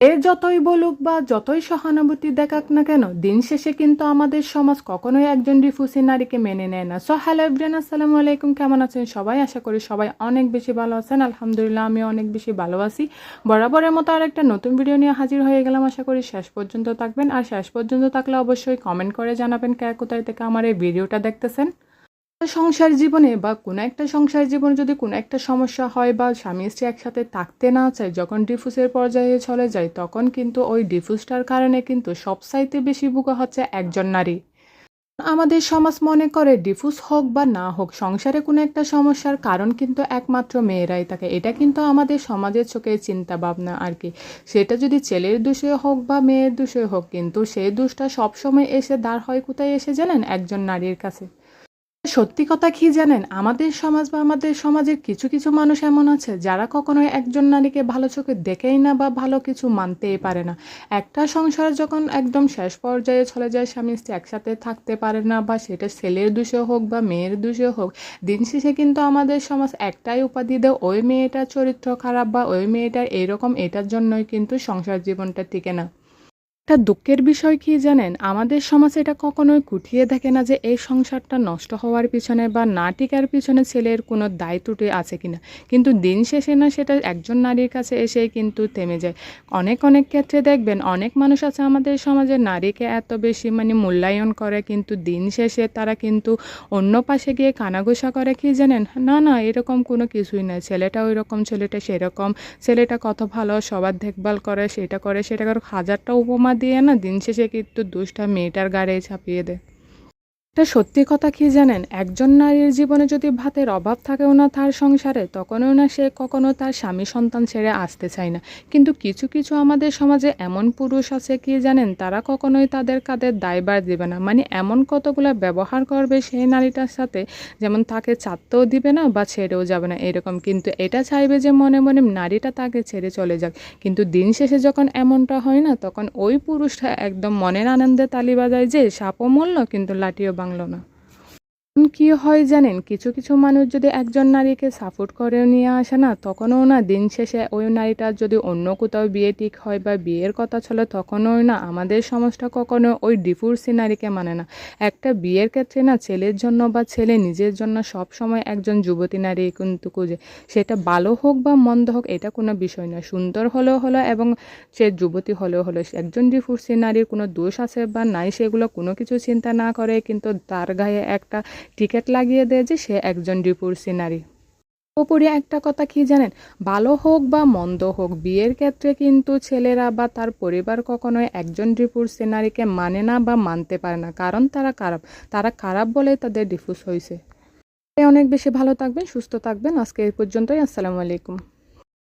এ যতই বলুক বা যতই সহানুভূতি দেখাক না কেন, দিন শেষে কিন্তু আমাদের সমাজ কখনোই একজন রিফুসি নারীকে মেনে নেয় না। সো হ্যালো এভরিয়ান আসসালামু আলাইকুম। কেমন আছেন সবাই? আশা করি সবাই অনেক বেশি ভালো আছেন। আলহামদুলিল্লাহ আমি অনেক বেশি ভালো আছি। বরাবরের মতো আর একটা নতুন ভিডিও নিয়ে হাজির হয়ে গেলাম। আশা করি শেষ পর্যন্ত থাকবেন। আর শেষ পর্যন্ত থাকলে অবশ্যই কমেন্ট করে জানাবেন কে কোথায় থেকে আমার এই ভিডিওটা দেখতেছেন। সংসার জীবনে বা কোনো একটা সংসার জীবনে যদি কোনো একটা সমস্যা হয় বা স্বামী স্ত্রী একসাথে থাকতে না চায়, যখন ডিফুসের পর্যায়ে চলে যায়, তখন কিন্তু ওই ডিফুসটার কারণে কিন্তু সবসাইতে বেশি ভুগা হচ্ছে একজন নারী। আমাদের সমাজ মনে করে ডিফুস হোক বা না হোক, সংসারে কোনো একটা সমস্যার কারণ কিন্তু একমাত্র মেয়েরাই থাকে। এটা কিন্তু আমাদের সমাজের চোখে চিন্তা ভাবনা আর কি। সেটা যদি ছেলের দোষে হোক বা মেয়ের দোষে হোক, কিন্তু সেই দোষটা সবসময় এসে দাঁড় হয় কোথায় এসে জানেন? একজন নারীর কাছে। সত্যি কথা কি জানেন? আমাদের সমাজ বা আমাদের সমাজের কিছু কিছু মানুষ এমন আছে, যারা কখনোই একজন নারীকে ভালো চোখে দেখেই না বা ভালো কিছু মানতেই পারে না। একটা সংসার যখন একদম শেষ পর্যায়ে চলে যায়, স্বামী স্ত্রী একসাথে থাকতে পারে না বা সেটা ছেলের দোষে হোক বা মেয়ের দোষে হোক, দিন শেষে কিন্তু আমাদের সমাজ একটাই উপাধি দেয়, ওই মেয়েটার চরিত্র খারাপ বা ওই মেয়েটার এইরকম এটার জন্যই কিন্তু সংসার জীবনটা টিকে না। একটা দুঃখের বিষয় কি জানেন? আমাদের সমাজ এটা কখনোই কুঠিয়ে দেখে না যে এই সংসারটা নষ্ট হওয়ার পিছনে বা না টিকার পিছনে ছেলের কোনো দায় ত্রুটি আছে কিনা কিন্তু দিন শেষে না সেটা একজন নারীর কাছে এসে কিন্তু থেমে যায়। অনেক অনেক ক্ষেত্রে দেখবেন, অনেক মানুষ আছে আমাদের সমাজে নারীকে এত বেশি মানে মূল্যায়ন করে, কিন্তু দিন শেষে তারা কিন্তু অন্য পাশে গিয়ে কানাঘোষা করে কি জানেন? না না, এরকম কোনো কিছুই নয় ছেলেটা ওই রকম ছেলেটা সেরকম। ছেলেটা কত ভালো, সবার দেখভাল করে, সেটা করে সেটা করে, হাজারটা উপমা দিয়ে না দিন শেষে কিন্তু দুষ্টা মেয়েটার গাড়ে চাপিয়ে দেয়। একটা সত্যি কথা কি জানেন? একজন নারীর জীবনে যদি ভাতের অভাব থাকেও না তার সংসারে, তখনও না সে কখনো তার স্বামী সন্তান ছেড়ে আসতে চায় না। কিন্তু কিছু কিছু আমাদের সমাজে এমন পুরুষ আছে কি জানেন? তারা কখনোই তাদের কাদের দায়বার দিবে না। মানে এমন কতগুলো ব্যবহার করবে সেই নারীটার সাথে, যেমন তাকে চাপতেও দিবে না বা ছেড়েও যাবে না এরকম। কিন্তু এটা চাইবে যে মনে মনে নারীটা তাকে ছেড়ে চলে যাক। কিন্তু দিন শেষে যখন এমনটা হয় না, তখন ওই পুরুষটা একদম মনের আনন্দে তালি বাজায় যে, সাপও মরল, কিন্তু লাঠিও বাংলো না কি হয় জানেন? কিছু কিছু মানুষ যদি একজন নারীকে সাপোর্ট করে নিয়ে আসে না, তখনও না দিন শেষে ওই নারীটার যদি অন্য কোথাও বিয়ে ঠিক হয় বা বিয়ের কথা চলে, তখনও না আমাদের সমাজটা কখনো ওই ডিভোর্সি নারীকে মানে না। একটা বিয়ের ক্ষেত্রে না ছেলের জন্য বা ছেলে নিজের জন্য সব সময় একজন যুবতী নারী কিন্তু খুঁজে। সেটা ভালো হোক বা মন্দ হোক, এটা কোনো বিষয় না সুন্দর হলেও হলো এবং সে যুবতী হলেও হলো। একজন ডিভোর্সি নারীর কোনো দোষ আছে বা নাই সেগুলো কোনো কিছু চিন্তা না করে, কিন্তু তার গায়ে একটা টিকিট লাগিয়ে দেয় যে সে একজন ডিভোর্সি নারী ওপরে একটা কথা কি জানেন? ভালো হোক বা মন্দ হোক, বিয়ের ক্ষেত্রে কিন্তু ছেলেরা বা তার পরিবার কখনোই একজন ডিভোর্সি নারীকে মানে না বা মানতে পারে না। কারণ তারা খারাপ। তারা খারাপ বলে তাদের ডিভোর্স হয়েছে অনেক বেশি ভালো থাকবেন, সুস্থ থাকবেন। আজকে এই পর্যন্তই। আসসালামু আলাইকুম।